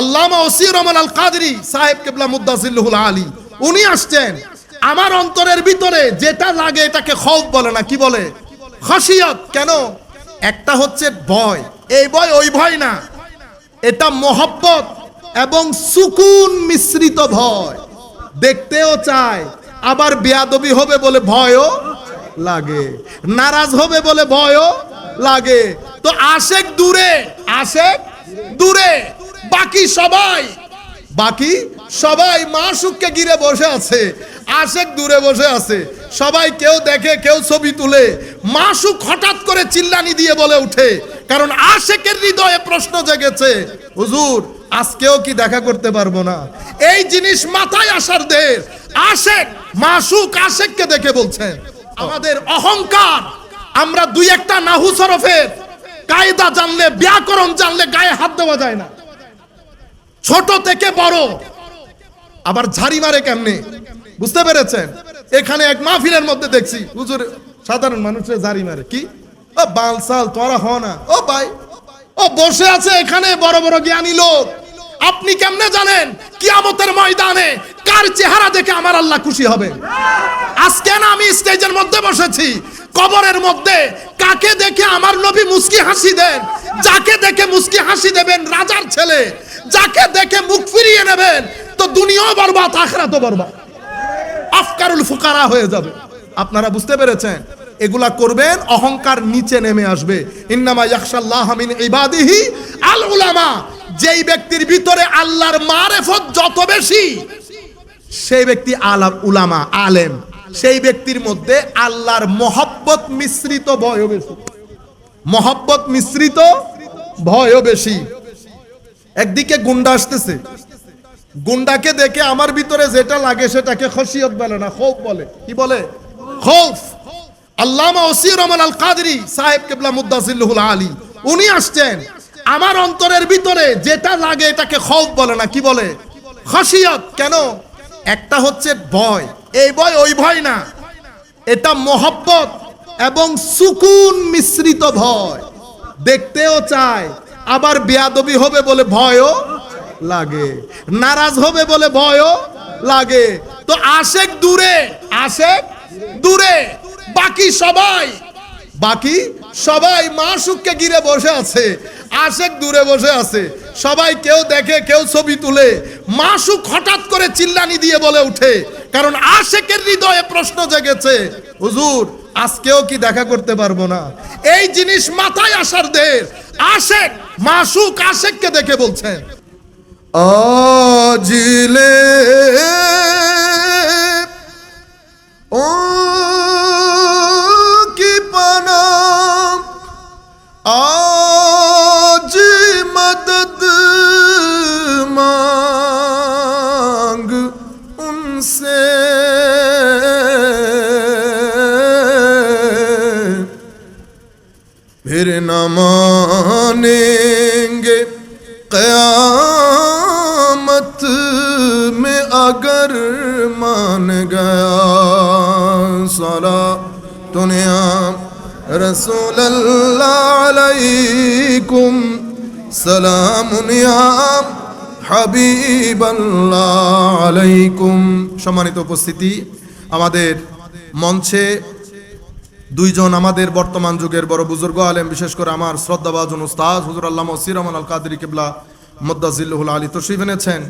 আল্লামা ওসির রহমান আল কাদরি সাহেব কেবলা মুদাজিল্লুহুল আলী, উনি আসছেন। আমার অন্তরের ভিতরে যেটা লাগে এটাকে খৌফ বলে না, কি বলে? খাসিয়ত। কেন? একটা হচ্ছে ভয়। এই ভয় ওই ভয় না। এটা মহব্বত এবং সুকুন মিশ্রিত ভয়। দেখতেও চায়। আবার বেয়াদবি হবে বলে ভয়ও লাগে। নারাজ হবে বলে ভয়ও লাগে। তো আশেক দূরে, আশেক দূরে, বাকি সবাই বাকি সবাই মাসুককে গিরে বসে আছে, আশেক দূরে বসে আছে। সবাই কেউ দেখে, কেউ ছবি তুলে। মাসুক হঠাৎ করে চিল্লানি দিয়ে বলে উঠে কারণ আশেকের হৃদয়ে প্রশ্ন জেগেছে, হুজুর, আজকেও কি দেখা করতে পারব না? এই জিনিস মাথায় আসার দের আশেক, মাসুক আশেককে দেখে বলছেন, আমাদের অহংকার, আমরা দুই একটা নাহু সরফের কায়দা জানলে, ব্যাকরণ জানলে গায়ে হাত দেওয়া যায় না। ছোট থেকে বড়। আবার ঝাড়ি মারে কেমনে? বুঝতে পেরেছেন? এখানে এক মাহফিলের মধ্যে দেখছি, হুজুর, সাধারণ মানুষের ঝাড়ি মারে। কি? ও বালসাল তোরা হ না। ও ভাই, ও বসে আছে এখানে, বড় বড় জ্ঞানী লোক। আপনি কেমনে জানেন? কিয়ামতের ময়দানে কার চেহারা দেখে আমার আল্লাহ খুশি হবে? আজকে না আমি স্টেজের মধ্যে বসেছি, কবরের মধ্যে কাকে দেখে আমার নবী মুস্কি হাসি দেন, যাকে দেখে মুস্কি হাসি দেবেন রাজার ছেলে, যাকে দেখে মুখ ফিরিয়ে নেবেন, তো দুনিয়াও বরবাদ, আখরাতও বরবাদ। আফকারুল ফুকারা হয়ে যাবে। আপনারা বুঝতে পেরেছেন? এগুলা করবেন, অহংকার নিচে নেমে আসবে। ইন্নামা ইয়াখশাল্লাহ মিন ইবাদিহি আল উলামা যেই ব্যক্তির ভিতরে আল্লাহর মারেফত যত বেশি, সেই ব্যক্তি আলাম উলামা আলেম। সেই ব্যক্তির মধ্যে আল্লাহর মহব্বত মিশ্রিত ভয়ও বেশি। মহব্বত মিশ্রিত ভয়ও বেশি। একদিকে গুন্ডা আসতেছে। গুন্ডাকে দেখে আমার ভিতরে যেটা লাগে সেটাকে খসিয়ত বলে না, খৌফ বলে। কি বলে? খৌফ। আল্লামা ওসির রহমান আল কাদরি সাহেব কেবলা মুদাজিল্লুহুল আলী, উনি আসছেন। আমার অন্তরের ভিতরে যেটা লাগে এটাকে খৌফ বলে না, কি বলে? খসিয়ত। কেন? একটা হচ্ছে ভয়। এই ভয় ওই ভয় না। এটা মহব্বত এবং সুকুন মিশ্রিত ভয়। দেখতেও চায়, আবার বেয়াদবি হবে বলে ভয়ও লাগে। নারাজ হবে বলে ভয়ও লাগে। তো আশেক দূরে আশেক দূরে। বাকি সবাই বাকি সবাই মাসুককে ঘিরে বসে আছে। আশেক দূরে বসে আছে। সবাই কেউ দেখে, কেউ ছবি তুলে। মাসুক হঠাৎ করে চিল্লানি দিয়ে বলে উঠে কারণ আশেকের হৃদয়ে প্রশ্ন জেগেছে, হুজুর, আজকেও কি দেখা করতে পারব না? এই জিনিস মাথায় আসার দের আশেক, মাসুক আশেককে দেখে বলছেন, আজিলে پھر نہ مانیں گے قیامت میں اگر مان گیا سارا دنیا رسول اللہ علیکم سلام یا হাবিব আল্লাহ আলাইকুম সম্মানিত উপস্থিতি আমাদের মঞ্চে দুইজন আমাদের বর্তমান যুগের বড় বুজুর্গ আলেম, বিশেষ করে আমার শ্রদ্ধাভাজন উস্তাদ হুজুর আল্লাহ সিরামান আল কাদির কেবলা মদ্দাজিল্লুল আলী তশরিফ এনেছেন।